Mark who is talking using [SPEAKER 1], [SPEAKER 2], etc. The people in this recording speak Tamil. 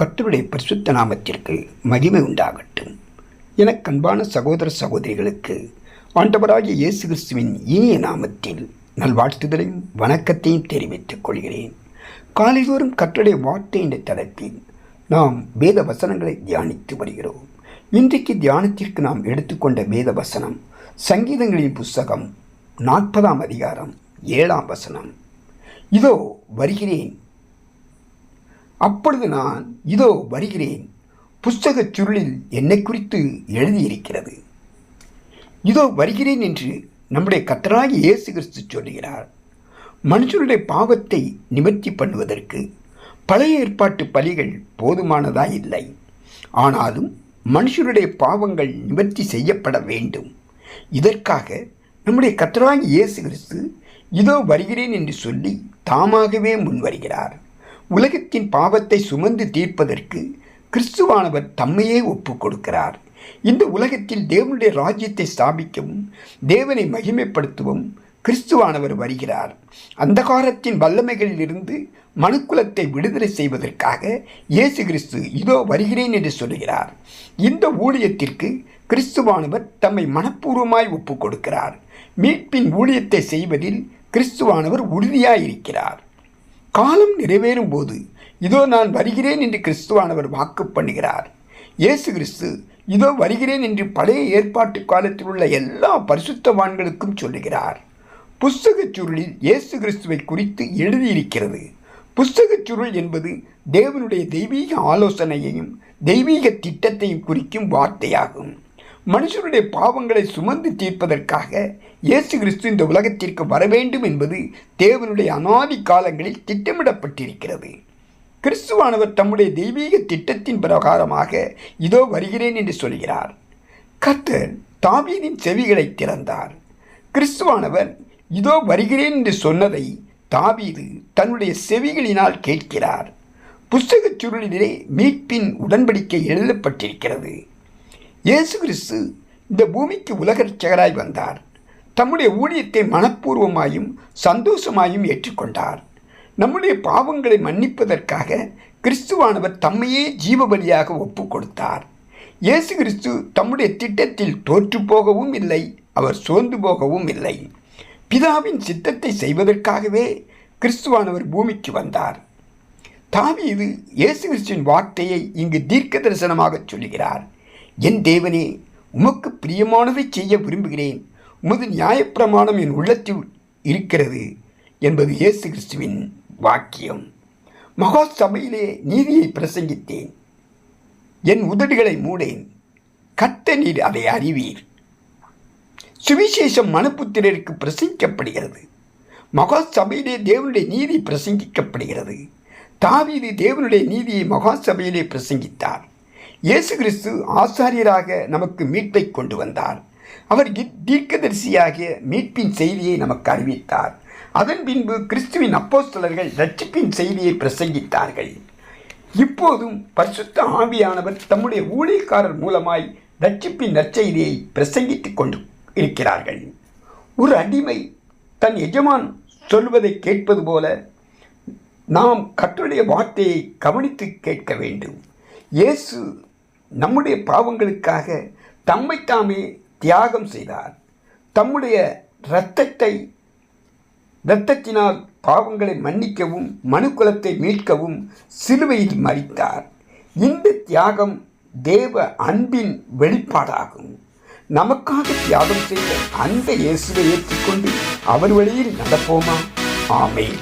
[SPEAKER 1] கர்த்தருடைய பரிசுத்த நாமத்திற்கு மகிமை உண்டாகட்டும். எனக்கு அன்பான சகோதர சகோதரிகளுக்கு ஆண்டவராகிய இயேசு கிறிஸ்துவின் இனிய நாமத்தில் நல்வாழ்த்துதலையும் வணக்கத்தையும் தெரிவித்துக் கொள்கிறேன். காலைதோறும் கர்த்தருடைய வார்த்தை என்ற தளத்தில் நாம் வேத வசனங்களை தியானித்து வருகிறோம். இன்றைக்கு தியானத்திற்கு நாம் எடுத்துக்கொண்ட வேத வசனம் சங்கீதங்களின் புஸ்தகம் நாற்பதாம் அதிகாரம் ஏழாம் வசனம். இதோ வருகிறேன் அப்பொழுது நான் இதோ வருகிறேன். புஸ்தகச் சுருளில் என்னை குறித்து எழுதியிருக்கிறது. இதோ வருகிறேன் என்று நம்முடைய கத்தராகி இயேசு கிறிஸ்து சொல்லுகிறார். மனுஷனுடைய பாவத்தை நிவர்த்தி பண்ணுவதற்கு பழைய ஏற்பாட்டு பலிகள் போதுமானதா இல்லை. ஆனாலும் மனுஷருடைய பாவங்கள் நிவர்த்தி செய்யப்பட வேண்டும். இதற்காக நம்முடைய கத்தராகி இயேசு கிறிஸ்து இதோ வருகிறேன் என்று சொல்லி தாமாகவே முன்வருகிறார். உலகத்தின் பாவத்தை சுமந்து தீர்ப்பதற்கு கிறிஸ்துவானவர் தம்மையே ஒப்பு கொடுக்கிறார். இந்த உலகத்தில் தேவனுடைய ராஜ்யத்தை ஸ்தாபிக்கவும் தேவனை மகிமைப்படுத்தவும் கிறிஸ்துவானவர் வருகிறார். அந்தகாரத்தின் வல்லமைகளிலிருந்து மனுக்குலத்தை விடுதலை செய்வதற்காக இயேசு கிறிஸ்து இதோ வருகிறேன் என்று சொல்கிறார். இந்த ஊழியத்திற்கு கிறிஸ்துவானவர் தம்மை மனப்பூர்வமாய் ஒப்புக் கொடுக்கிறார். மீட்பின் ஊழியத்தை செய்வதில் கிறிஸ்துவானவர் உறுதியாயிருக்கிறார். காலம் நிறைவேறும் போது இதோ நான் வருகிறேன் என்று கிறிஸ்துவானவர் வாக்கு பண்ணுகிறார். இயேசு கிறிஸ்து இதோ வருகிறேன் என்று பழைய ஏற்பாட்டு காலத்தில் உள்ள எல்லா பரிசுத்தவான்களுக்கும் சொல்லுகிறார். புஸ்தகச் சுருளில் இயேசு கிறிஸ்துவை குறித்து எழுதியிருக்கிறது. புஸ்தகச் சுருள் என்பது தேவனுடைய தெய்வீக ஆலோசனையையும் தெய்வீக திட்டத்தையும் குறிக்கும் வார்த்தையாகும். மனுஷருடைய பாவங்களை சுமந்து தீர்ப்பதற்காக இயேசு கிறிஸ்து இந்த உலகத்திற்கு வர வேண்டும் என்பது தேவனுடைய அனாதி காலங்களில் திட்டமிடப்பட்டிருக்கிறது. கிறிஸ்துவானவர் தம்முடைய தெய்வீக திட்டத்தின் பிரகாரமாக இதோ வருகிறேன் என்று சொல்கிறார். கர்த்தர் தாவீதின் செவிகளை திறந்தார். கிறிஸ்துவானவர் இதோ வருகிறேன் என்று சொன்னதை தாவீது தன்னுடைய செவிகளினால் கேட்கிறார். புஸ்தகச் சுருளிலே மீட்பின் உடன்படிக்கை எழுதப்பட்டிருக்கிறது. இயேசு கிறிஸ்து இந்த பூமிக்கு உலகரட்சகராய் வந்தார். தம்முடைய ஊழியத்தை மனப்பூர்வமாயும் சந்தோஷமாயும் ஏற்றுக்கொண்டார். நம்முடைய பாவங்களை மன்னிப்பதற்காக கிறிஸ்துவானவர் தம்மையே ஜீவபலியாக ஒப்பு கொடுத்தார் இயேசு கிறிஸ்து தம்முடைய திட்டத்தில் தோற்று போகவும் இல்லை அவர் சோர்ந்து போகவும் இல்லை. பிதாவின் சித்தத்தை செய்வதற்காகவே கிறிஸ்துவானவர் பூமிக்கு வந்தார். தாவீது இயேசு கிறிஸ்துவின் வார்த்தையை இங்கு தீர்க்க தரிசனமாக சொல்கிறார். என் தேவனே உமக்கு பிரியமானதை செய்ய விரும்புகிறேன். உமது நியாயப்பிரமாணம் என் உள்ளத்தில் இருக்கிறது என்பது இயேசு கிறிஸ்துவின் வாக்கியம். மகா சபையிலே நீதியை பிரசங்கித்தேன். என் உதடுகளை மூடேன். கத்த நீர் அதை அறிவீர். சுவிசேஷம் மனுப்புத்திரருக்கு பிரசங்கிக்கப்படுகிறது. மகா சபையிலே தேவனுடைய நீதி பிரசங்கிக்கப்படுகிறது. தாவீது தேவனுடைய நீதியை மகா சபையிலே பிரசங்கித்தார். இயேசு கிறிஸ்து ஆசாரியராக நமக்கு மீட்பை கொண்டு வந்தார். அவர் தீர்க்கதரிசியாகிய மீட்பின் செய்தியை நமக்கு அறிவித்தார். அதன் பின்பு கிறிஸ்துவின் அப்போஸ்தலர்கள் ரட்சிப்பின் செய்தியை பிரசங்கித்தார்கள். இப்போதும் பரிசுத்த ஆவியானவர் தம்முடைய ஊழியக்காரர் மூலமாய் ரட்சிப்பின் நற்செய்தியை பிரசங்கித்துக் கொண்டு இருக்கிறார்கள். ஒரு அடிமை தன் எஜமான் சொல்வதை கேட்பது போல நாம் கற்றுடைய வார்த்தையை கவனித்து கேட்க வேண்டும். இயேசு நம்முடைய பாவங்களுக்காக தம்மை தாமே தியாகம் செய்தார். தம்முடைய இரத்தத்தை இரத்தத்தினால் பாவங்களை மன்னிக்கவும் மனுக்குலத்தை மீட்கவும் சிலுவையில் மறித்தார் இந்த தியாகம் தேவ அன்பின் வெளிப்பாடாகும். நமக்காக தியாகம் செய்த அந்த இயேசுவை ஏற்றுக்கொண்டு அவர் வழியில் நடப்போமா? ஆமேன்.